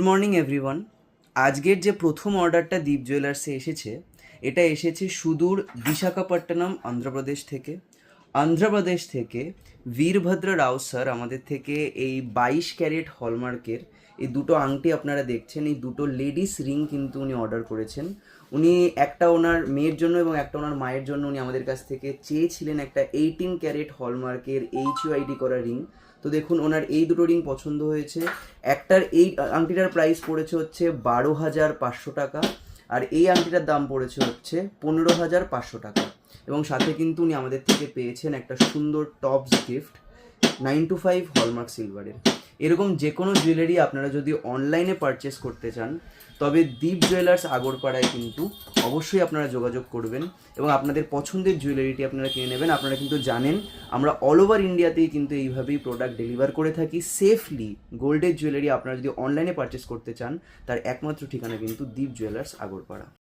Good morning everyone আজকের যে প্রথম অর্ডারটা দীপ জুয়েলার্সে এসেছে, এটা এসেছে সুদূর বিশাখাপট্টনম, অন্ধ্রপ্রদেশ থেকে। অন্ধ্রপ্রদেশ থেকে বীরভদ্র রাও স্যার আমাদের থেকে এই বাইশ ক্যারেট হলমার্কের এই দুটো আংটি আপনারা দেখছেন, এই দুটো লেডিস রিং কিন্তু উনি অর্ডার করেছেন। উনি একটা ওনার মেয়ের জন্য এবং একটা ওনার মায়ের জন্য উনি আমাদের কাছ থেকে চেয়েছিলেন একটা এইটিন ক্যারেট হলমার্কের এইচ ইউআইডি করা রিং। তো দেখুন, ওনার এই দুটো রিং পছন্দ হয়েছে। একটার এই আংটিটার প্রাইস পড়েছে হচ্ছে বারো হাজার পাঁচশো টাকা। আর এই আংটিটার দাম পড়েছে হচ্ছে পনেরো হাজার পাঁচশো টাকা। এবং সাথে কিন্তু উনি আমাদের থেকে পেয়েছেন একটা সুন্দর tops gift nine two five hallmark সিলভারের এরকম যে কোনো জুয়েলারি আপনারা যদি অনলাইনে পারচেস করতে চান, তবে দীপ জুয়েলার্স আগরপাড়ায় কিন্তু অবশ্যই আপনারা যোগাযোগ করবেন এবং আপনাদের পছন্দের জুয়েলারিটি আপনারা কিনে নেবেন। আপনারা কিন্তু জানেন, আমরা অল ওভার ইন্ডিয়াতেই কিন্তু এইভাবেই প্রোডাক্ট ডেলিভার করে থাকি। সেফলি গোল্ডের জুয়েলারি আপনারা যদি অনলাইনে পারচেস করতে চান, তার একমাত্র ঠিকানা কিন্তু দীপ জুয়েলার্স আগরপাড়া।